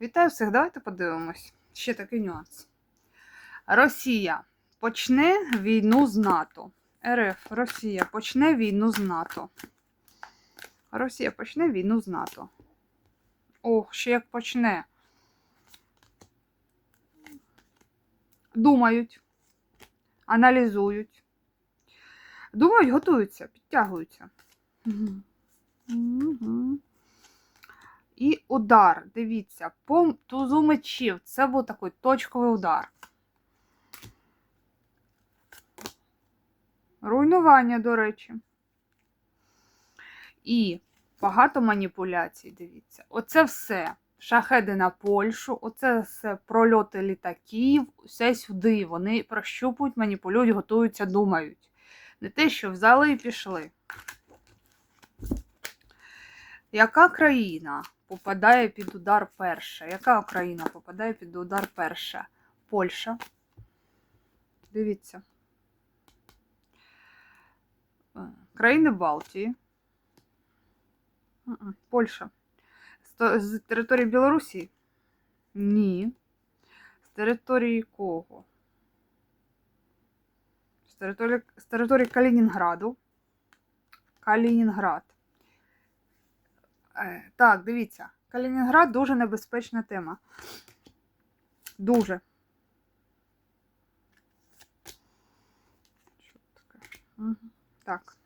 Вітаю всіх, давайте подивимось. Ще такий нюанс. Росія почне війну з НАТО. РФ Росія почне війну з НАТО. Росія почне війну з НАТО. Ох, ще як почне. Думають, аналізують. Думають, готуються, підтягуються. Мгм. Мгм. І удар. Дивіться, по тузу мечів. Це був такий точковий удар. Руйнування, до речі. І багато маніпуляцій, дивіться. Оце все. Шахеди на Польщу, оце все прольоти літаків, все сюди. Вони прощупують, маніпулюють, готуються, думають. Не те, що взяли і пішли. Яка країна попадає під удар перша? Яка країна попадає під удар перша? Польща. Дивіться. Е, Країни Балтії. Польща. З території Білорусі? Ні. З території кого? З території, з території Калінінграду. Калінінград. Е, Так, дивіться. Калінінград дуже небезпечна тема. Дуже. Так,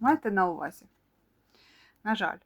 майте на увазі. На жаль.